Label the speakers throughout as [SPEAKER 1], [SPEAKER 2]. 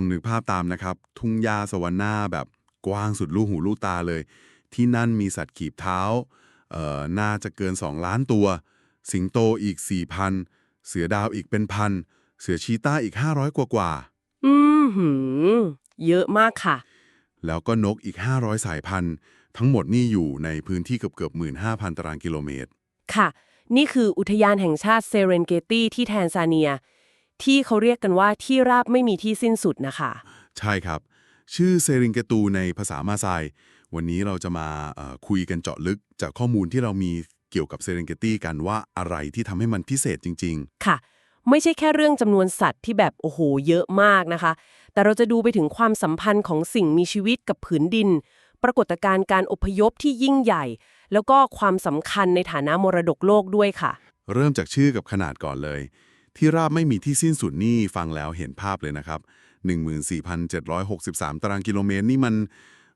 [SPEAKER 1] ลองนึกภาพตามนะครับ ทุ่งหญ้าสวรรค์หน้าแบบกว้างสุดลูกหูลูกตาเลย ที่นั่นมีสัตว์ขีบเท้าเอ่อน่าจะเกิน 2 ล้านตัว สิงโตอีก 4,000 เสือดาวอีกเป็นพัน เสือชีต้าอีก 500 กว่ากว่า
[SPEAKER 2] อืมหืมเยอะมากค่ะ
[SPEAKER 1] ๆแล้วก็นกอีก 500 สายพันธุ์ ทั้งหมดนี่อยู่ในพื้นที่เกือบเกือบ15,000ตารางกิโลเมตร
[SPEAKER 2] ค่ะ นี่คืออุทยานแห่งชาติเซเรนเกตีที่แทนซาเนีย ที่เขาเรียกกันว่าที่ราบไม่มีที่สิ้นสุดนะคะ
[SPEAKER 1] ใช่ครับ ชื่อเซริงเกตูในภาษามาซายวันนี้เราจะมาเอ่อคุยกันเจาะลึกจากข้อมูลที่เรามีเกี่ยวกับเซริงเกตีกันว่าอะไรที่ทำให้มันพิเศษจริง
[SPEAKER 2] ค่ะ ไม่ใช่แค่เรื่องจำนวนสัตว์ที่แบบโอ้โหเยอะมากนะคะ แต่เราจะดูไปถึงความสัมพันธ์ของสิ่งมีชีวิตกับผืนดิน ปรากฏการณ์การอพยพที่ยิ่งใหญ่ แล้วก็ความสำคัญในฐานะมรดกโลกด้วยค่ะ
[SPEAKER 1] ๆเริ่มจากชื่อกับขนาดก่อนเลย ที่ราบไม่มีที่สิ้นสุดนี่ฟังแล้วเห็นภาพเลยนะครับ 14,763 ตารางกิโลเมตรนี่มัน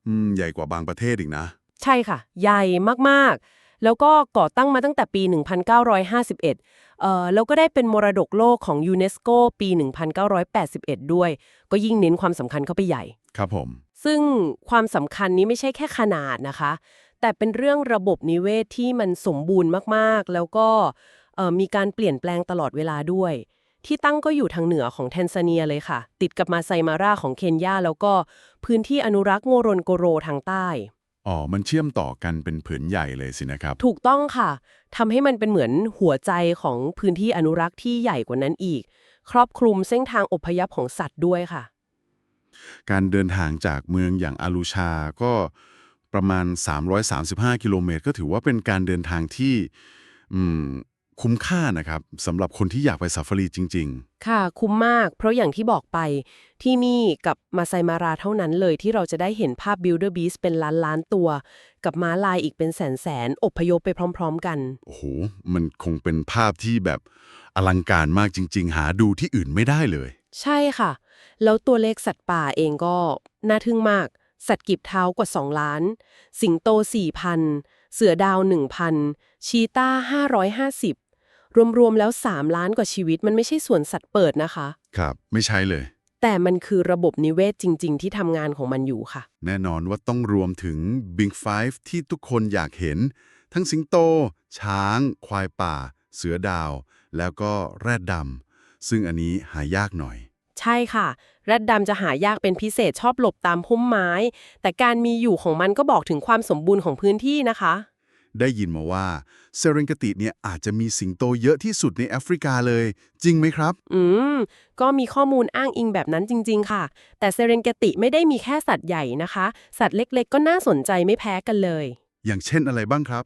[SPEAKER 1] อืมใหญ่กว่าบางประเทศอีกนะ
[SPEAKER 2] ใช่ค่ะ ใหญ่มากๆ แล้วก็ก่อตั้งมาตั้งแต่ปี 1951เอ่อแล้วก็ได้เป็นมรดกโลกของยูเนสโกปี 1981 ด้วย ก็ยิ่งเน้นความสำคัญเข้าไปใหญ่
[SPEAKER 1] ครับผม
[SPEAKER 2] ซึ่งความสำคัญนี้ไม่ใช่แค่ขนาดนะคะ แต่เป็นเรื่องระบบนิเวศที่มันสมบูรณ์มากๆ แล้วก็เอ่อ มีการเปลี่ยนแปลงตลอดเวลาด้วย ที่ตั้งก็อยู่ทางเหนือของแทนซาเนียเลยค่ะ ติดกับมาไซมาราของเคนยาแล้วก็พื้นที่อนุรักษ์โงโรนโกโรทางใต้
[SPEAKER 1] อ๋อ มันเชื่อมต่อกันเป็นผืนใหญ่เลยสินะครับ
[SPEAKER 2] ถูกต้องค่ะทำให้มันเป็นเหมือนหัวใจของพื้นที่อนุรักษ์ที่ใหญ่กว่านั้นอีก ครอบคลุมเส้นทางอพยพของสัตว์ด้วยค่ะ
[SPEAKER 1] การเดินทางจากเมืองอย่างอาลูชาก็ประมาณ 335 กิโลเมตร ก็ถือว่าเป็นการเดินทางที่อืม คุ้มค่านะครับสำหรับคนที่อยากไปซาฟารีจริง
[SPEAKER 2] ค่ะ คุ้มมาก เพราะอย่างที่บอกไป ที่นี่กับมาไซมาราเท่านั้นเลยที่เราจะได้เห็นภาพ Builder Beast เป็นล้านล้านๆตัว กับม้าลายอีกเป็นแสนแสนๆอพยพไปพร้อม ๆ กัน
[SPEAKER 1] ๆโอ้โห มันคงเป็นภาพที่แบบอลังการมากจริง ๆ หาดูที่อื่นไม่ได้เลย
[SPEAKER 2] ใช่ค่ะ แล้วตัวเลขสัตว์ป่าเองก็น่าทึ่งมาก สัตว์กีบเท้ากว่า 2 ล้าน สิงโต4,000เสือดาว 1,000ชีต้า550 รวมๆแล้ว 3 ล้านกว่าชีวิตมันไม่ใช่สวนสัตว์เปิดนะคะ
[SPEAKER 1] ครับ ไม่ใช่เลย
[SPEAKER 2] แต่มันคือระบบนิเวศจริง ๆ ที่ทำงานของมันอยู่ค่ะ
[SPEAKER 1] แน่นอนว่าต้องรวมถึง Big Five ที่ทุกคนอยากเห็น ทั้งสิงโต ช้าง ควายป่า เสือดาว แล้วก็แรดดำซึ่งอันนี้หายากหน่อย
[SPEAKER 2] ใช่ค่ะ แรดดำจะหายากเป็นพิเศษชอบหลบตามพุ่มไม้ แต่การมีอยู่ของมันก็บอกถึงความสมบูรณ์ของพื้นที่นะคะ
[SPEAKER 1] ได้ยินมาว่าเซเรนกติเนี่ยอาจจะมีสิงโตเยอะที่สุดในแอฟริกาเลย จริงไหมครับ
[SPEAKER 2] อืม ก็มีข้อมูลอ้างอิงแบบนั้นจริง ๆ ค่ะ แต่เซเรนเกติไม่ได้มีแค่สัตว์ใหญ่นะคะ สัตว์เล็กๆ ก็น่าสนใจไม่แพ้กันเลย
[SPEAKER 1] อย่างเช่นอะไรบ้างครับ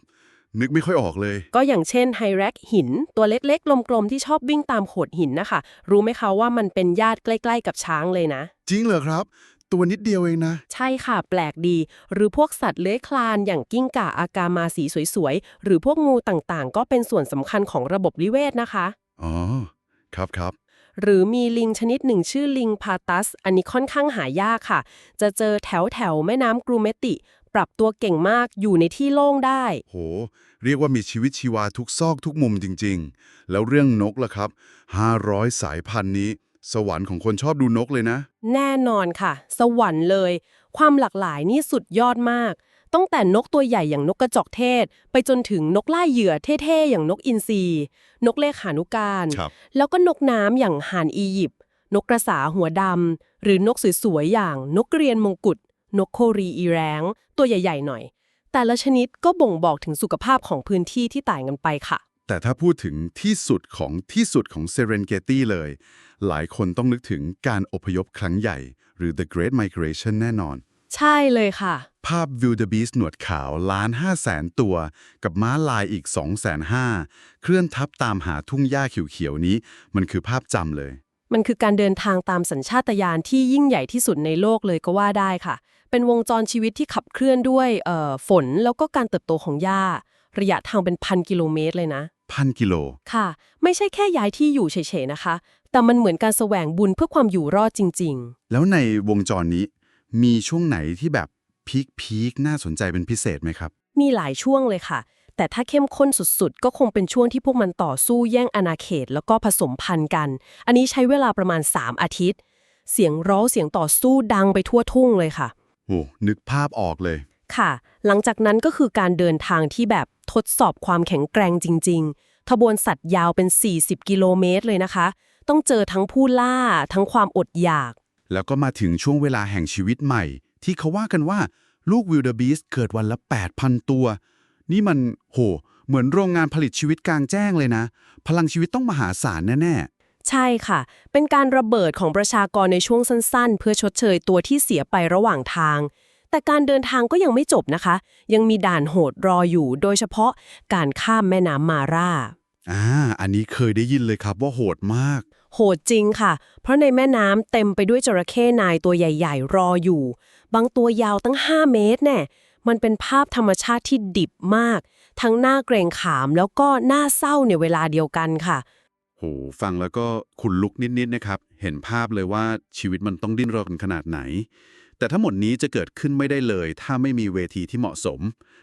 [SPEAKER 1] นึกไม่ค่อยออกเลย
[SPEAKER 2] ก็อย่างเช่นไฮแร็กหิน ตัวเล็กๆกลมๆที่ชอบวิ่งตามโขดหินนะคะ รู้ไหมคะว่ามันเป็นญาติใกล้ ๆ กับช้างเลยนะ
[SPEAKER 1] จริงเหรอครับ ตัวนิดเดียวเองนะ
[SPEAKER 2] ใช่ค่ะ แปลกดี หรือพวกสัตว์เลื้อยคลานอย่างกิ้งก่าอากามาสีสวยๆ หรือพวกงูต่างๆ ก็เป็นส่วนสำคัญของระบบนิเวศนะคะ
[SPEAKER 1] อ๋อ ครับครับ
[SPEAKER 2] หรือมีลิงชนิดหนึ่งชื่อลิงพาตัส อันนี้ค่อนข้างหายากค่ะ จะเจอแถวแถวๆแม่น้ำกรูเมติ ปรับตัวเก่งมากอยู่ในที่โล่งได้
[SPEAKER 1] โห เรียกว่ามีชีวิตชีวาทุกซอกทุกมุมจริง ๆ แล้วเรื่องนกล่ะครับ 500 สายพันธุ์นี้ สวรรค์ของคนชอบดูนกเลยนะ
[SPEAKER 2] แน่นอนค่ะ สวรรค์เลย ความหลากหลายนี่สุดยอดมาก ตั้งแต่นกตัวใหญ่อย่างนกกระจอกเทศ ไปจนถึงนกล่าเหยื่อเท่ๆ อย่างนกอินทรีนกเลขานุการ
[SPEAKER 1] ครับ
[SPEAKER 2] แล้วก็นกน้ำอย่างห่านอียิปต์นกกระสาหัวดำหรือนกสวยๆอย่างนกเกรียนมงกุฎนกโครีอีแรงตัวใหญ่ๆหน่อย แต่ละชนิดก็บ่งบอกถึงสุขภาพของพื้นที่ที่ต่างกันไปค่ะ
[SPEAKER 1] แต่ถ้าพูดถึงที่สุดของที่สุดของเซเรนเกตีเลย หลายคนต้องนึกถึงการอพยพครั้งใหญ่ หรือ the Great Migration แน่นอน
[SPEAKER 2] ใช่เลยค่ะ
[SPEAKER 1] ภาพ Wildebeest หนวดขาวล้านห้าแสนตัว กับม้าลายอีก2 5 0 0 0เคลื่อนทับตามหาทุ่งหญ้าเขียวๆนี้ มันคือภาพจำเลย
[SPEAKER 2] มันคือการเดินทางตามสัญชาตญาณที่ยิ่งใหญ่ที่สุดในโลกเลยก็ว่าได้ค่ะ เป็นวงจรชีวิตที่ขับเคลื่อนด้วยเอ่อฝนแล้วก็การเติบโตของหญ้า ระยะทางเป็นพันกิโลเมตรเลยนะ
[SPEAKER 1] พันกิโล
[SPEAKER 2] ค่ะ ไม่ใช่แค่ย้ายที่อยู่เฉยๆนะคะ แต่มันเหมือนการแสวงบุญเพื่อความอยู่รอดจริง
[SPEAKER 1] แล้วในวงจรนี้ มีช่วงไหนที่แบบพีคพีคๆน่าสนใจเป็นพิเศษไหมครับ
[SPEAKER 2] ๆ มีหลายช่วงเลยค่ะ แต่ถ้าเข้มข้นสุดๆ ก็คงเป็นช่วงที่พวกมันต่อสู้แย่งอาณาเขตแล้วก็ผสมพันธุ์กัน อันนี้ใช้เวลาประมาณ 3 อาทิตย์ เสียงร้องเสียงต่อสู้ดังไปทั่วทุ่งเลยค่ะ
[SPEAKER 1] โอ้นึกภาพออกเลย
[SPEAKER 2] ค่ะ หลังจากนั้นก็คือการเดินทางที่แบบทดสอบความแข็งแกร่งจริงๆทบวนสัตว์ยาวเป็น 40 กิโลเมตรเลยนะคะ ต้องเจอทั้งผู้ล่าทั้งความอดอยาก
[SPEAKER 1] แล้วก็มาถึงช่วงเวลาแห่งชีวิตใหม่ ที่เขาว่ากันว่าลูกวิลเดอร์บีสเกิดวันละ 8,000 ตัว นี่มันโห เหมือนโรงงานผลิตชีวิตกลางแจ้งเลยนะ พลังชีวิตต้องมหาศาลแน่
[SPEAKER 2] ใช่ค่ะ เป็นการระเบิดของประชากรในช่วงสั้นๆ เพื่อชดเชยตัวที่เสียไประหว่างทาง แต่การเดินทางก็ยังไม่จบนะคะ ยังมีด่านโหดรออยู่ โดยเฉพาะการข้ามแม่น้ำมาร่า
[SPEAKER 1] ๆอ่าอันนี้เคยได้ยินเลยครับว่าโหดมาก
[SPEAKER 2] โหดจริงค่ะ เพราะในแม่น้ำเต็มไปด้วยจระเข้นายตัวใหญ่ ๆ รออยู่ บางตัวยาวตั้ง 5 เมตรแน่มันเป็นภาพธรรมชาติที่ดิบมาก ทั้งหน้าเกรงขามแล้วก็หน้าเศร้าในเวลาเดียวกันค่ะ
[SPEAKER 1] โหฟังแล้วก็ขุนลุกนิดๆนะครับ เห็นภาพเลยว่าชีวิตมันต้องดิ้นรนขนาดไหน แต่ทั้งหมดนี้จะเกิดขึ้นไม่ได้เลย ถ้าไม่มีเวทีที่เหมาะสม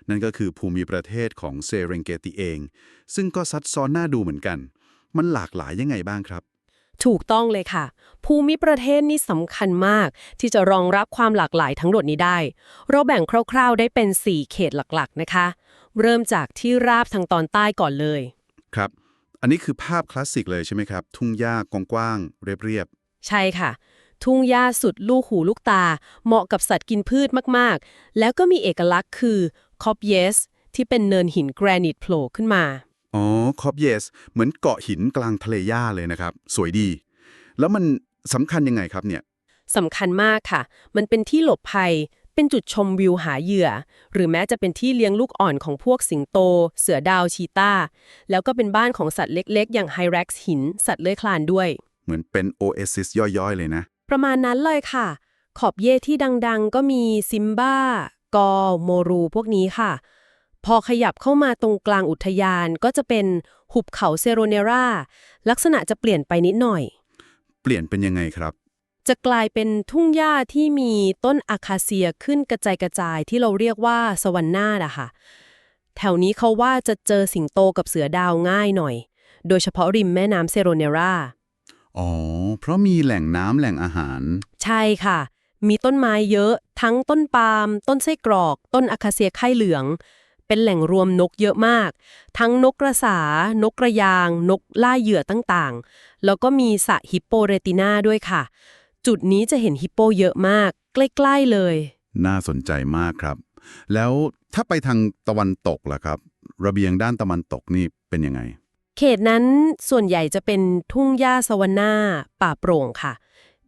[SPEAKER 1] นั่นก็คือภูมิประเทศของเซเรงเกติเอง ซึ่งก็ซับซ้อนน่าดูเหมือนกัน มันหลากหลายยังไงบ้างครับ
[SPEAKER 2] ถูกต้องเลยค่ะ ภูมิประเทศนี่สำคัญมาก ที่จะรองรับความหลากหลายทั้งหมดนี้ได้ เราแบ่งคร่าว ๆ ได้เป็น 4 เขตหลักๆนะคะ เริ่มจากที่ราบทางตอนใต้ก่อนเลย
[SPEAKER 1] ครับ อันนี้คือภาพคลาสสิกเลยใช่ไหมครับ ทุ่งหญ้ากว้างๆเรียบ
[SPEAKER 2] ใช่ค่ะ ทุ่งหญ้าสุดลูกหูลูกตา เหมาะกับสัตว์กินพืชมากๆ แล้วก็มีเอกลักษณ์คือคอปเยส ที่เป็นเนินหินแกรนิตโผล่ขึ้นมา
[SPEAKER 1] ๆอ๋อคอบเยส เหมือนเกาะหินกลางทะเลหญ้าเลยนะครับ สวยดี แล้วมันสำคัญยังไงครับเนี่ย
[SPEAKER 2] สำคัญมากค่ะ มันเป็นที่หลบภัย เป็นจุดชมวิวหาเหยื่อ หรือแม้จะเป็นที่เลี้ยงลูกอ่อนของพวกสิงโต เสือดาวชีตาแล้วก็เป็นบ้านของสัตว์เล็ก ๆ อย่างไฮแร็กซ์หิน สัตว์เลื้อยคลานด้วย
[SPEAKER 1] เหมือนเป็นโอเอซิสย่อยๆ เลยนะ
[SPEAKER 2] ประมาณนั้นเลยค่ะ ขอบเย่ที่ดังๆ ก็มีซิมบ้ากอโมรูพวกนี้ค่ะ พอขยับเข้ามาตรงกลางอุทยานก็จะเป็นหุบเขาเซโรเนราลักษณะจะเปลี่ยนไปนิดหน่อย
[SPEAKER 1] เปลี่ยนเป็นยังไงครับ
[SPEAKER 2] จะกลายเป็นทุ่งหญ้าที่มีต้นอาคาเซียขึ้นกระจายกระจายที่เราเรียกว่าสวรรค์นาดอะค่ะ แถวนี้เขาว่าจะเจอสิงโตกับเสือดาวง่ายหน่อย โดยเฉพาะริมแม่น้ำเซโรเนรา
[SPEAKER 1] อ๋อ เพราะมีแหล่งน้ำแหล่งอาหาร
[SPEAKER 2] ใช่ค่ะ มีต้นไม้เยอะ ทั้งต้นปาล์ม ต้นไส้กรอก ต้นอาคาเซียไข่เหลือง เป็นแหล่งรวมนกเยอะมาก ทั้งนกกระสา นกกระยาง นกล่าเหยื่อต่างๆ แล้วก็มีสระฮิปโปเรติน่าด้วยค่ะ จุดนี้จะเห็นฮิปโปเยอะมาก ใกล้ๆเลย
[SPEAKER 1] น่าสนใจมากครับ แล้วถ้าไปทางตะวันตกล่ะครับ ระเบียงด้านตะวันตกนี่เป็นยังไง
[SPEAKER 2] เขตนั้นส่วนใหญ่จะเป็นทุ่งหญ้าสวรรค์นาป่าโปร่งค่ะ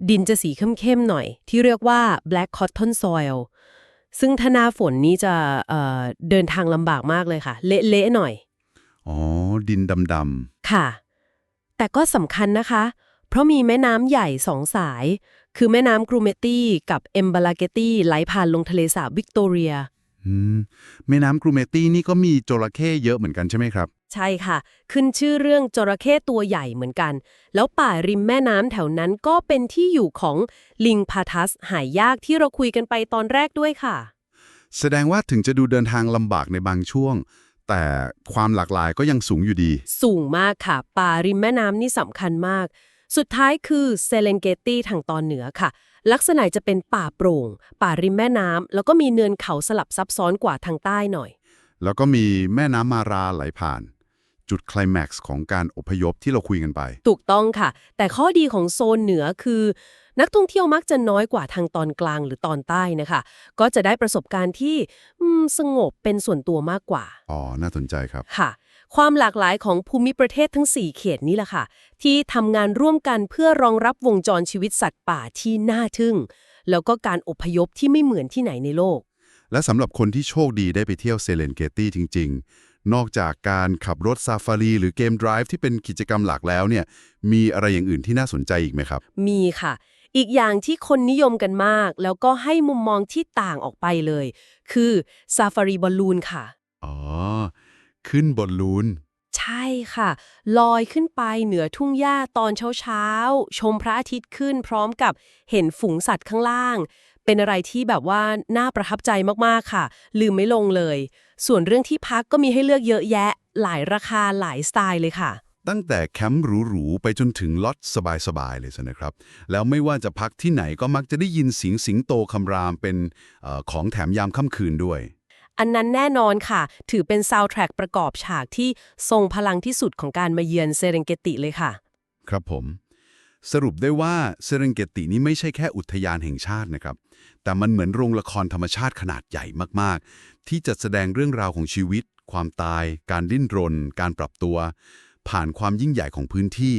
[SPEAKER 2] ดินจะสีเข้มๆหน่อย ที่เรียกว่า black cotton soil ซึ่งถ้าหนาฝนนี้จะเอ่อเดินทางลำบากมากเลยค่ะ เละๆหน่อย
[SPEAKER 1] อ๋อ ดินดำ
[SPEAKER 2] ค่ะ แต่ก็สำคัญนะคะ เพราะมีแม่น้ำใหญ่สองสาย คือแม่น้ำกรูเมตี้กับเอมบาลาเกตี้ไหลผ่านลงทะเลสาบวิกตอเรีย
[SPEAKER 1] ๆอืมแม่น้ำกรูเมตี้นี่ก็มีจระเข้เยอะเหมือนกันใช่ไหมครับ
[SPEAKER 2] ใช่ค่ะ ขึ้นชื่อเรื่องจระเข้ตัวใหญ่เหมือนกัน แล้วป่าริมแม่น้ำแถวนั้นก็เป็นที่อยู่ของลิงพาทัสหายากที่เราคุยกันไปตอนแรกด้วยค่ะ
[SPEAKER 1] แสดงว่าถึงจะดูเดินทางลำบากในบางช่วง แต่ความหลากหลายก็ยังสูงอยู่ดี
[SPEAKER 2] สูงมากค่ะ ป่าริมแม่น้ำนี่สำคัญมาก สุดท้ายคือเซเลนเกตี้ทางตอนเหนือค่ะ ลักษณะจะเป็นป่าโปร่ง ป่าริมแม่น้ำแล้วก็มีเนินเขาสลับซับซ้อนกว่าทางใต้หน่อย
[SPEAKER 1] แล้วก็มีแม่น้ำมาราไหลผ่าน จุดไคลแม็กซ์ของการอพยพที่เราคุยกันไป
[SPEAKER 2] ถูกต้องค่ะ แต่ข้อดีของโซนเหนือคือ นักท่องเที่ยวมักจะน้อยกว่าทางตอนกลางหรือตอนใต้นะคะ ก็จะได้ประสบการณ์ที่อืมสงบเป็นส่วนตัวมากกว่า
[SPEAKER 1] อ๋อ น่าสนใจครับ
[SPEAKER 2] ค่ะ ความหลากหลายของภูมิประเทศทั้ง 4 เขตนี้แหละค่ะ ที่ทำงานร่วมกันเพื่อรองรับวงจรชีวิตสัตว์ป่าที่น่าทึ่ง แล้วก็การอพยพที่ไม่เหมือนที่ไหนในโลก
[SPEAKER 1] และสำหรับคนที่โชคดีได้ไปเที่ยวเซเลนเกตี้จริงๆ นอกจากการขับรถซาฟารีหรือเกมไดรฟ์ที่เป็นกิจกรรมหลักแล้วเนี่ยมีอะไรอย่างอื่นที่น่าสนใจอีกไหมครับ
[SPEAKER 2] มีค่ะ อีกอย่างที่คนนิยมกันมาก แล้วก็ให้มุมมองที่ต่างออกไปเลย คือซาฟารีบอลลูนค่ะ
[SPEAKER 1] อ๋อ ขึ้นบนลูน
[SPEAKER 2] ใช่ค่ะ ลอยขึ้นไปเหนือทุ่งหญ้าตอนเช้าๆ ชมพระอาทิตย์ขึ้นพร้อมกับเห็นฝูงสัตว์ข้างล่าง เป็นอะไรที่แบบว่าน่าประทับใจมากๆค่ะ ลืมไม่ลงเลย ส่วนเรื่องที่พักก็มีให้เลือกเยอะแยะ หลายราคาหลายสไตล์เลยค่ะ
[SPEAKER 3] ตั้งแต่แคมป์หรูๆไปจนถึงล็อตสบายๆเลยสินะครับ แล้วไม่ว่าจะพักที่ไหนก็มักจะได้ยินเสียงสิงโตคำรามเป็นเออของแถมยามค่ำคืนด้วย
[SPEAKER 2] อันนั้นแน่นอนค่ะ ถือเป็นซาวด์แทร็กประกอบฉากที่ทรงพลังที่สุดของการมาเยือนเซเรงเกติเลยค่ะ
[SPEAKER 3] ครับผม สรุปได้ว่าเซเรงเกตินี่ไม่ใช่แค่อุทยานแห่งชาตินะครับ แต่มันเหมือนโรงละครธรรมชาติขนาดใหญ่มากๆ ที่จะแสดงเรื่องราวของชีวิต ความตาย การดิ้นรน การปรับตัว ผ่านความยิ่งใหญ่ของพื้นที่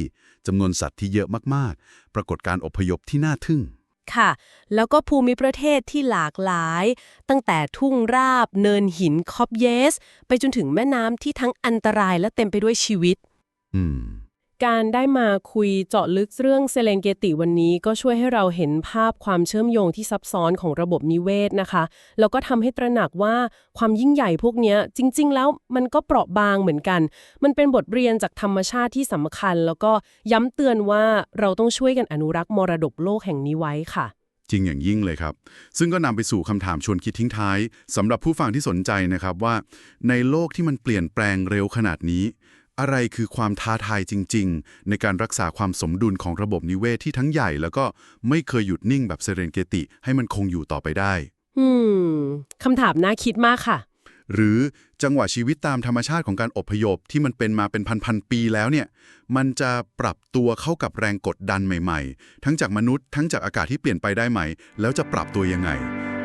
[SPEAKER 3] จำนวนสัตว์ที่เยอะมากๆ ปรากฏการอพยพที่น่าทึ่ง
[SPEAKER 2] ค่ะ แล้วก็ภูมิประเทศที่หลากหลาย ตั้งแต่ทุ่งราบ เนินหินคอบเยส ไปจนถึงแม่น้ำที่ทั้งอันตรายและเต็มไปด้วยชีวิต
[SPEAKER 3] อืม
[SPEAKER 2] การได้มาคุยเจาะลึกเรื่องเซเลงเกติวันนี้ก็ช่วยให้เราเห็นภาพความเชื่อมโยงที่ซับซ้อนของระบบนิเวศนะคะ แล้วก็ทำให้ตระหนักว่าความยิ่งใหญ่พวกนี้จริง ๆ แล้วมันก็เปราะบางเหมือนกัน มันเป็นบทเรียนจากธรรมชาติที่สำคัญ แล้วก็ย้ำเตือนว่าเราต้องช่วยกันอนุรักษ์มรดกโลกแห่งนี้ไว้ค่ะ
[SPEAKER 1] จริงอย่างยิ่งเลยครับ ซึ่งก็นำไปสู่คำถามชวนคิดทิ้งท้ายสำหรับผู้ฟังที่สนใจนะครับว่า ในโลกที่มันเปลี่ยนแปลงเร็วขนาดนี้ อะไรคือความท้าทายจริง ๆ ในการรักษาความสมดุลของระบบนิเวศที่ทั้งใหญ่ แล้วก็ไม่เคยหยุดนิ่งแบบเซเรนเกติ ให้มันคงอยู่ต่อไปได้
[SPEAKER 2] อืมคำถามน่าคิดมากค่ะ
[SPEAKER 1] หรือจังหวะชีวิตตามธรรมชาติของการอพยพที่มันเป็นมาเป็นพันๆปีแล้วเนี่ย มันจะปรับตัวเข้ากับแรงกดดันใหม่ ๆ ทั้งจากมนุษย์ทั้งจากอากาศที่เปลี่ยนไปได้ไหม แล้วจะปรับตัวยังไง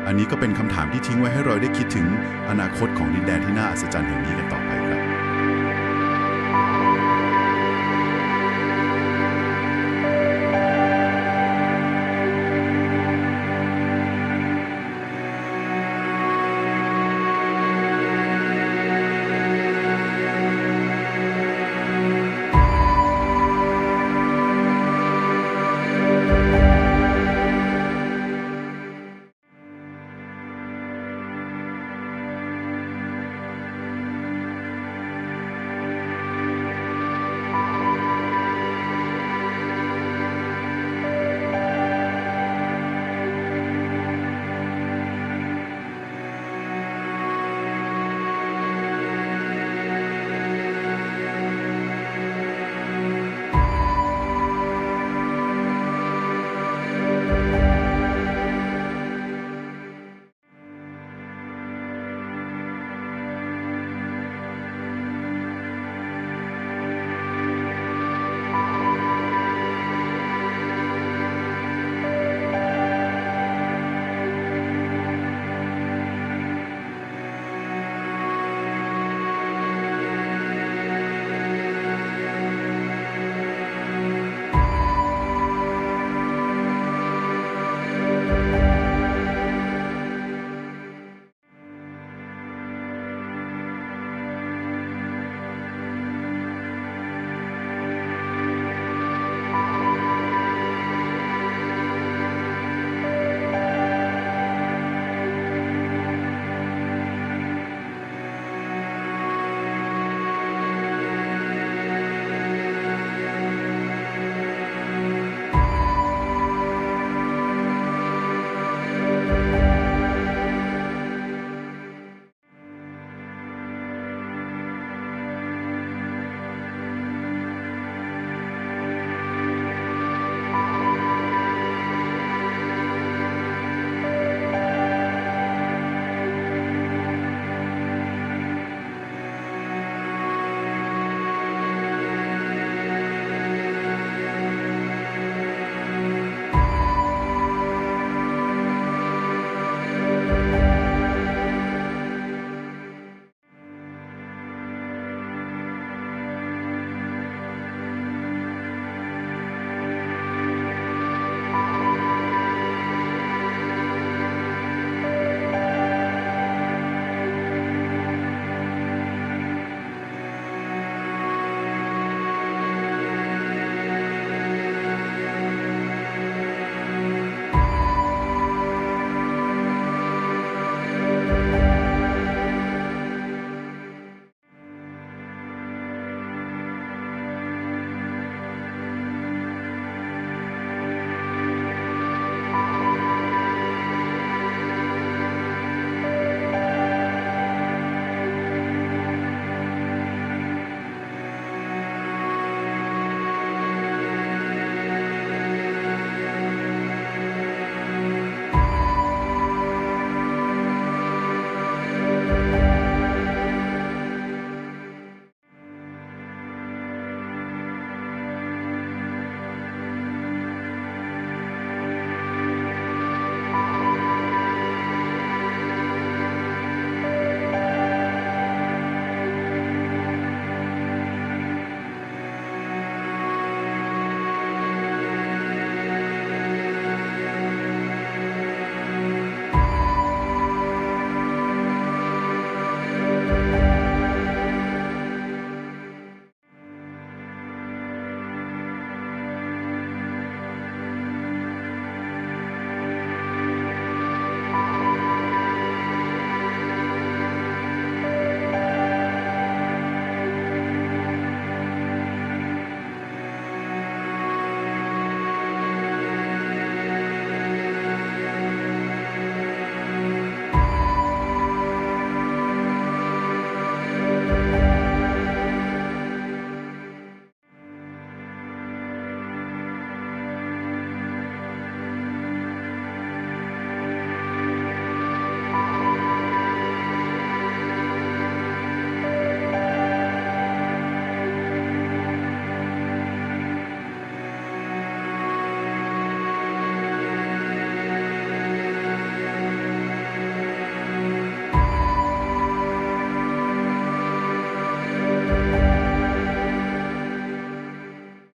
[SPEAKER 1] อันนี้ก็เป็นคำถามที่ทิ้งไว้ให้เราได้คิดถึงอนาคตของดินแดนที่น่าอัศจรรย์แห่งนี้กันต่อไป